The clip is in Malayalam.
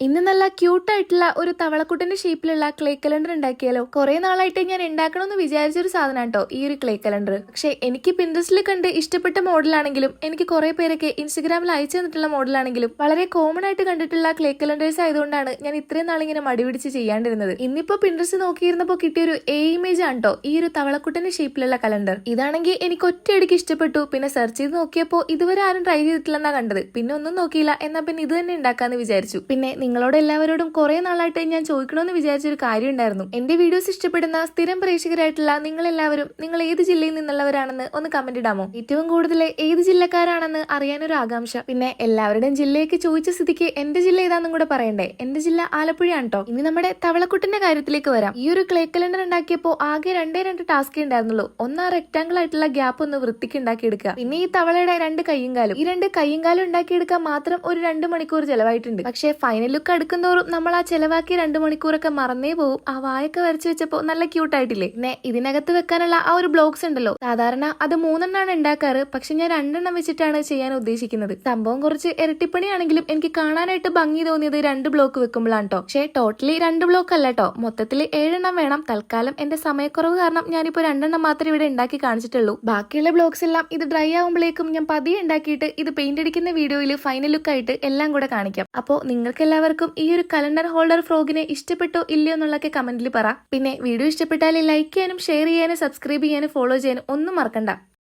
ഇന്ന് നല്ല ക്യൂട്ടായിട്ടുള്ള ഒരു തവളക്കുട്ടിന്റെ ഷേപ്പിലുള്ള ക്ലേ കലണ്ടർ ഉണ്ടാക്കിയാലോ? കുറെ നാളായിട്ട് ഞാൻ ഉണ്ടാക്കണമെന്ന് വിചാരിച്ച ഒരു സാധനം കേട്ടോ ഈ ഒരു ക്ലേ കലണ്ടർ പക്ഷെ എനിക്ക് പിൻട്രസ്റ്റിൽ കണ്ട് ഇഷ്ടപ്പെട്ട മോഡലാണെങ്കിലും എനിക്ക് കുറെ പേരൊക്കെ ഇൻസ്റ്റഗ്രാമിൽ അയച്ചു തന്നിട്ടുള്ള മോഡലാണെങ്കിലും വളരെ കോമൺ ആയിട്ട് കണ്ടിട്ടുള്ള ക്ലേ കലണ്ടേഴ്സ് ആയതുകൊണ്ടാണ് ഞാൻ ഇത്രയും നാളിങ്ങനെ മടിപിടിച്ച് ചെയ്യാണ്ടിരുന്നത്. ഇന്നിപ്പോ പിൻട്രസ്റ്റ് കിട്ടിയ ഒരു എ ഇമേജ് ആണ് കേട്ടോ ഈ ഒരു തവളക്കുട്ടിന്റെ ഷേപ്പിലുള്ള കലണ്ടർ ഇതാണെങ്കിൽ എനിക്ക് ഒറ്റയടിക്ക് ഇഷ്ടപ്പെട്ടു പിന്നെ സെർച്ച് ചെയ്ത് നോക്കിയപ്പോൾ ഇതുവരെ ആരും ട്രൈ ചെയ്തിട്ടില്ലെന്നാ കണ്ടത്. പിന്നെ ഒന്നും നോക്കിയില്ല എന്നാ പിന്നെ ഇത് തന്നെ ഉണ്ടാക്കാന്ന് വിചാരിച്ചു. പിന്നെ നിങ്ങളോട് എല്ലാവരോടും കുറെ നാളായിട്ട് ഞാൻ ചോദിക്കണമെന്ന് വിചാരിച്ചൊരു കാര്യം ഉണ്ടായിരുന്നു എന്റെ വീഡിയോസ് ഇഷ്ടപ്പെടുന്ന സ്ഥിരം പ്രേക്ഷകരായിട്ടുള്ള നിങ്ങൾ എല്ലാവരും നിങ്ങൾ ഏത് ജില്ലയിൽ നിന്നുള്ളവരാണെന്ന് ഒന്ന് കമന്റ് ഇടാമോ? ഏറ്റവും കൂടുതൽ ഏത് ജില്ലക്കാരാണെന്ന് അറിയാനൊരു ആകാംക്ഷ. പിന്നെ എല്ലാവരുടെയും ജില്ലയൊക്കെ ചോദിച്ച സ്ഥിതിക്ക് എന്റെ ജില്ല ഏതാണെന്നും കൂടെ പറയണ്ടേ? എന്റെ ജില്ല ആലപ്പുഴയാണ് കേട്ടോ ഇനി നമ്മുടെ തവളക്കുട്ടിന്റെ കാര്യത്തിലേക്ക് വരാം. ഈ ഒരു ക്ലേ കലണ്ടർ ഉണ്ടാക്കിയപ്പോൾ ആകെ രണ്ടേ രണ്ട് ടാസ്കേ ഉണ്ടായിരുന്നുള്ളൂ. ഒന്ന് ആ റെക്ടാങ്കിൾ ആയിട്ടുള്ള ഗ്യാപ്പ് ഒന്ന് വൃത്തിക്ക് ഉണ്ടാക്കിയെടുക്കുക. പിന്നെ ഈ തവളയുടെ രണ്ട് കൈയും കാലും. ഈ രണ്ട് കൈയും കാലും ഉണ്ടാക്കിയെടുക്കാൻ മാത്രം ഒരു രണ്ട് മണിക്കൂർ ചെലവായിട്ടുണ്ട്. പക്ഷെ ഫൈനൽ ലുക്ക് അടുക്കുന്തോറും നമ്മൾ ആ ചെലവാക്കിയ രണ്ട് മണിക്കൂറൊക്കെ മറന്നേ പോകും ആ വായൊക്കെ വരച്ചു വെച്ചപ്പോൾ നല്ല ക്യൂട്ട് ആയിട്ടില്ലേ പിന്നെ ഇതിനകത്ത് വെക്കാനുള്ള ആ ഒരു ബ്ലോക്സ് ഉണ്ടല്ലോ. സാധാരണ അത് മൂന്നെണ്ണാണ് ഉണ്ടാക്കാറ്. പക്ഷെ ഞാൻ രണ്ടെണ്ണം വെച്ചിട്ടാണ് ചെയ്യാൻ ഉദ്ദേശിക്കുന്നത്. സംഭവം കുറച്ച് ഇരട്ടിപ്പണിയാണെങ്കിലും എനിക്ക് കാണാനായിട്ട് ഭംഗി തോന്നിയത് രണ്ട് ബ്ലോക്ക് വെക്കുമ്പോഴാണ് കേട്ടോ പക്ഷേ ടോട്ടലി രണ്ട് ബ്ലോക്ക് അല്ല കേട്ടോ മൊത്തത്തിൽ ഏഴെണ്ണം വേണം. തൽക്കാലം എന്റെ സമയക്കുറവ് കാരണം ഞാനിപ്പോ രണ്ടെണ്ണം മാത്രമേ ഇവിടെ ഉണ്ടാക്കി കാണിച്ചിട്ടുള്ളൂ. ബാക്കിയുള്ള ബ്ലോക്സ് എല്ലാം ഇത് ഡ്രൈ ആവുമ്പോഴേക്കും ഞാൻ പതിയെ ഉണ്ടാക്കിയിട്ട് ഇത് പെയിന്റ് അടിക്കുന്ന വീഡിയോയിൽ ഫൈനൽ ലുക്ക് ആയിട്ട് എല്ലാം കൂടെ കാണിക്കാം. അപ്പോൾ നിങ്ങൾക്ക് ഈ ഒരു കലണ്ടർ ഹോൾഡർ ഫ്രോഗിനെ ഇഷ്ടപ്പെട്ടോ ഇല്ലയോ എന്നുള്ളതൊക്കെ കമന്റിൽ പറ. പിന്നെ വീഡിയോ ഇഷ്ടപ്പെട്ടാൽ ലൈക്ക് ചെയ്യാനും ഷെയർ ചെയ്യാനും സബ്സ്ക്രൈബ് ചെയ്യാനും ഫോളോ ചെയ്യാനും ഒന്നും മറക്കണ്ട.